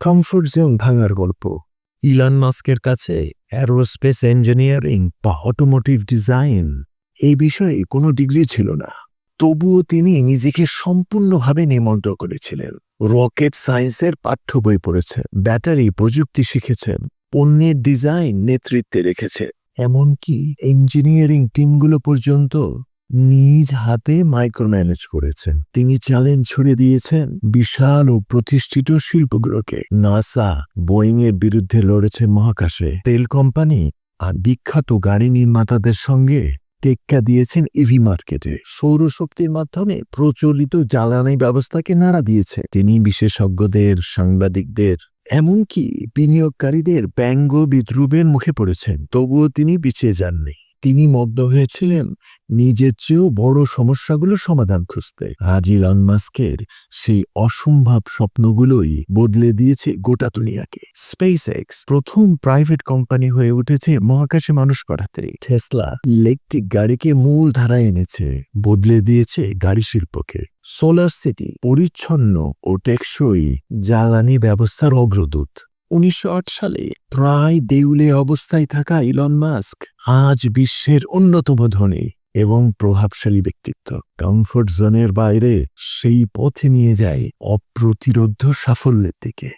Comfort zone ভাঙার গল্প। Elon মাস্কের কাছে অ্যারোস্পেস ইঞ্জিনিয়ারিং বা অটোমোটিভ ডিজাইন এই বিষয়ে কোনো ডিগ্রি ছিল না। তবুও তিনি নিজেকে সম্পূর্ণভাবে নিমন্ত্রণ করেছিলেন। রকেট সায়েন্সের পাঠ্য বই পড়েছে ব্যাটারি প্রযুক্তি শিখেছেন পণ্যের ডিজাইন নেতৃত্বে রেখেছে। এমনকি ইঞ্জিনিয়ারিং টিমগুলো পর্যন্ত নিজ হাতে মাইক্রো ম্যানেজ করেছেন। তিনি চ্যালেঞ্জ ছড়িয়ে দিয়েছেন বিশাল ও প্রতিষ্ঠিত শিল্পগুলোকে। নাসা বোয়িং এর বিরুদ্ধে লড়েছে মহাকাশে। তেল কোম্পানি আর বিখ্যাত গাড়ি নির্মাতাদের সঙ্গে টেক্কা দিয়েছেন ইভি মার্কেটে সৌরশক্তির মাধ্যমে প্রচলিত জ্বালানি ব্যবস্থাকে নাড়া দিয়েছে। তিনি বিশেষজ্ঞদের, সাংবাদিকদের, এমনকি বিনিয়োগকারীদের ব্যঙ্গ বিদ্রুপের মুখে পড়েছেন। তবুও তিনি পিছিয়ে যাননি। তিনি মদ্য হয়েছিলেন নিজের চেয়েও বড় সমস্যাগুলো সমাধান খুঁজতে। আজ ইলন মাস্কের সেই অসম্ভব স্বপ্নগুলোই বদলে দিয়েছে গোটা দুনিয়াকে। স্পেস এক্স প্রথম প্রাইভেট কোম্পানি হয়ে উঠেছে মহাকাশে মানুষ পাঠাতে টেসলা ইলেকট্রিক গাড়িকে মূল ধারায় এনেছে, বদলে দিয়েছে গাড়ি শিল্পকে। সোলার সিটি পরিচ্ছন্ন ও টেকসই জ্বালানি ব্যবস্থার অগ্রদূত। উনিশশো আট সালে প্রায় দেউলে অবস্থায় থাকা ইলন মাস্ক আজ বিশ্বের অন্যতম ধনী এবং প্রভাবশালী ব্যক্তিত্ব। কমফোর্ট জোনের বাইরে সেই পথে নিয়ে যায় অপ্রতিরোধ্য সাফল্যের দিকে।